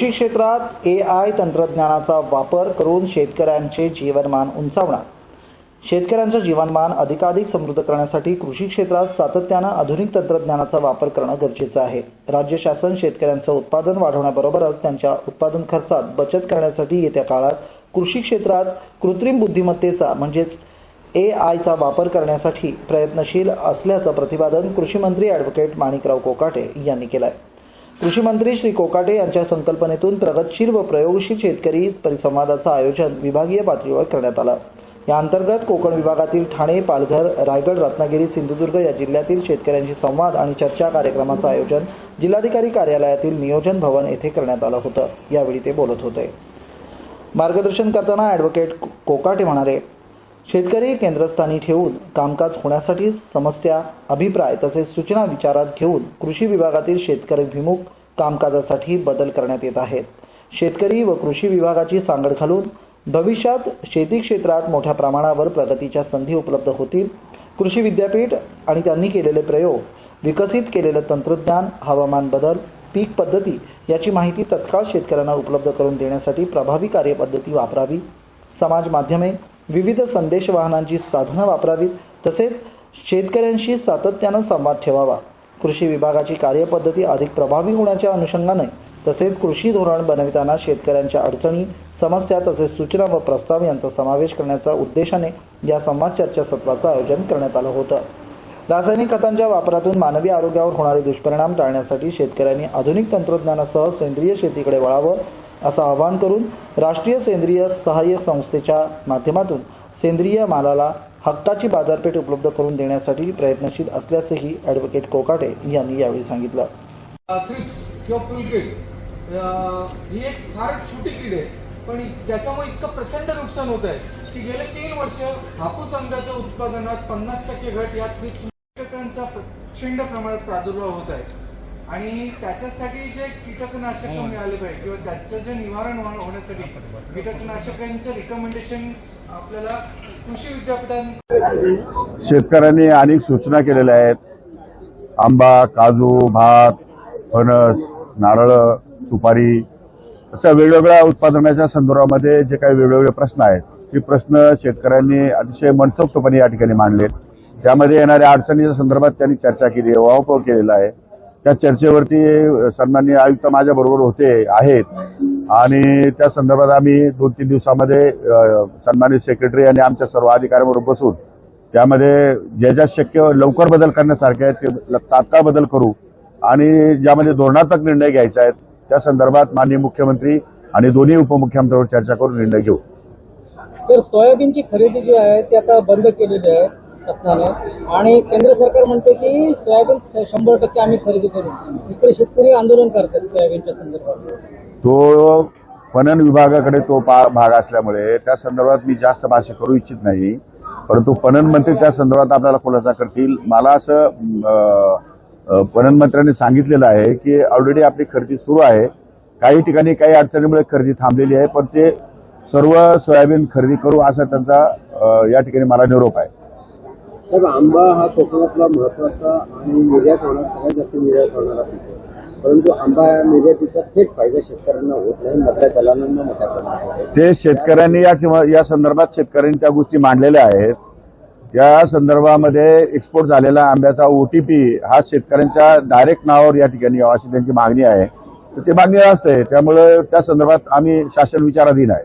कृषी क्षेत्रात ए आय तंत्रज्ञानाचा वापर करून शेतकऱ्यांचे जीवनमान उंचावणार. शेतकऱ्यांचं जीवनमान अधिकाधिक समृद्ध करण्यासाठी कृषी क्षेत्रात सातत्यानं आधुनिक तंत्रज्ञानाचा वापर करणं गरजेचं आहे. राज्य शासन शेतकऱ्यांचं उत्पादन वाढवण्याबरोबरच त्यांच्या उत्पादन खर्चात बचत करण्यासाठी येत्या काळात कृषी क्षेत्रात कृत्रिम बुद्धिमत्तेचा म्हणजेच ए आयचा वापर करण्यासाठी प्रयत्नशील असल्याचं प्रतिपादन कृषी मंत्री ॲडव्होकेट माणिकराव कोकाटे यांनी केलं आहे कृषी मंत्री श्री कोकाटे यांच्या संकल्पनेतून प्रगतशील व प्रयोगशील शेतकरी परिसंवादाचं आयोजन विभागीय पातळीवर करण्यात आलं. या अंतर्गत कोकण विभागातील ठाणे पालघर रायगड रत्नागिरी सिंधुदुर्ग या जिल्ह्यातील शेतकऱ्यांशी संवाद आणि चर्चा कार्यक्रमाचं आयोजन जिल्हाधिकारी कार्यालयातील नियोजन भवन येथे करण्यात आलं होतं. यावेळी ते बोलत होते. मार्गदर्शन करताना ॲडव्होकेट कोकाटे म्हणाले शेतकरी केंद्रस्थानी ठेवून कामकाज होण्यासाठी समस्या अभिप्राय तसेच सूचना विचारात घेऊन कृषी विभागातील शेतकरीभिमुख कामकाजासाठी बदल करण्यात येत आहेत. शेतकरी व कृषी विभागाची सांगड घालून भविष्यात शेती क्षेत्रात मोठ्या प्रमाणावर प्रगतीच्या संधी उपलब्ध होतील. कृषी विद्यापीठ आणि त्यांनी केलेले प्रयोग विकसित केलेलं तंत्रज्ञान हवामान बदल पीक पद्धती याची माहिती तत्काळ शेतकऱ्यांना उपलब्ध करून देण्यासाठी प्रभावी कार्यपद्धती वापरावी. समाज माध्यमे विविध संदेश वाहनांची साधनं वापरावीत तसेच शेतकऱ्यांशी सातत्यानं संवाद ठेवावा. कृषी विभागाची कार्यपद्धती अधिक प्रभावी होण्याच्या अनुषंगाने तसेच कृषी धोरण बनविताना शेतकऱ्यांच्या अडचणी समस्या तसेच सूचना व प्रस्ताव यांचा समावेश करण्याच्या उद्देशाने या संवाद चर्चा सत्राचं आयोजन करण्यात आलं होतं. रासायनिक खतांच्या वापरातून मानवी आरोग्यावर होणारे दुष्परिणाम टाळण्यासाठी शेतकऱ्यांनी आधुनिक तंत्रज्ञानासह सेंद्रिय शेतीकडे वळावं. असं आवाहन करून राष्ट्रीय सेंद्रिय सहाय्यक संस्थेच्या माध्यमातून सेंद्रिय मालाला हक्काची बाजारपेठ उपलब्ध करून देण्यासाठी प्रयत्नशील असल्याचंही ॲडव्होकेट कोकाटे यांनी यावेळी सांगितलं. थ्रिप्स किंवा पुलकिड ही एक फारच छोटी कीड आहे. पण त्याच्यामुळे इतकं प्रचंड नुकसान होत आहे की गेले तीन वर्ष हापूस आंब्याच्या उत्पादनात पन्नास टक्के घट या थ्रिप्स कीटकांचा प्रचंड प्रमाणात प्रादुर्भाव होत आहे. आणि त्याच्यासाठी जे कीटकनाशक मिळाले पाहिजे किंवा त्याचं जे निवारण हो- होण्यासाठी कीटकनाशकांचं रिकमेंडेशन आपल्याला कृषी विद्यापीठां शेतकऱ्यांनी अनेक सूचना केलेल्या आहेत. आंबा काजू भात फणस नारळ सुपारी अशा वेगवेगळ्या उत्पादनाच्या संदर्भामध्ये जे काही वेगवेगळे प्रश्न आहेत ते प्रश्न शेतकऱ्यांनी अतिशय मनसोक्तपणे या ठिकाणी मांडलेत. त्यामध्ये येणाऱ्या अडचणीच्या संदर्भात त्यांनी चर्चा केली आहे वावपाव केलेला आहे. त्या चर्चेवरती सन्माननीय आयुक्त माझ्याबरोबर होते आहेत. आणि त्या संदर्भात आम्ही दोन तीन दिवसामध्ये सन्मानित सेक्रेटरी आणि आमच्या सर्व अधिकाऱ्यांबरोबर बसून त्यामध्ये ज्या ज्या शक्य लवकर बदल करण्यासारखे आहेत ते तात्काळ बदल करू आणि ज्यामध्ये धोरणात्मक निर्णय घ्यायचा आहेत त्या संदर्भात माननीय मुख्यमंत्री आणि दोन्ही उपमुख्यमंत्र्यांवर चर्चा करून निर्णय घेऊ. सर सोयाबीनची खरेदी जी आहे ती आता बंद केलेली आहे. शासनाने आणि केंद्र सरकार म्हणते की सोयाबीन शंभर टक्के आम्ही खरेदी करू. इकडे शेतकरी आंदोलन करतात सोयाबीनच्या संदर्भात. तो पणन विभागाकडे तो पा भाग असल्यामुळे त्या संदर्भात मी जास्त भाष्य करू इच्छित नाही. परंतु पणन मंत्री त्या संदर्भात आपल्याला खुलासा करतील. मला असं पणन मंत्र्यांनी सांगितलेलं आहे की ऑलरेडी आपली खरेदी सुरू आहे. काही ठिकाणी काही अडचणीमुळे खरेदी थांबलेली आहे पण ते सर्व सोयाबीन खरेदी करू असा त्यांचा या ठिकाणी मला निरोप आहे. तर आंबा हा कोकणातला महत्त्वाचा आणि निर्यात होणार सगळ्यात जास्त निर्यात होणारा पीक आहे. परंतु आंबा या निर्यातीचा थेट फायदा शेतकऱ्यांना होत नाही मधल्या दलालांना मोठ्या प्रमाणात होतो. ते शेतकऱ्यांनी या या संदर्भात शेतकऱ्यांनी त्या गोष्टी मांडलेल्या आहेत. या संदर्भामध्ये एक्सपोर्ट झालेला आंब्याचा ओटीपी हा शेतकऱ्यांच्या डायरेक्ट नावावर या ठिकाणी यावा अशी त्यांची मागणी आहे. तर ते मागणी असते. त्यामुळे त्या संदर्भात आम्ही शासन विचाराधीन आहे.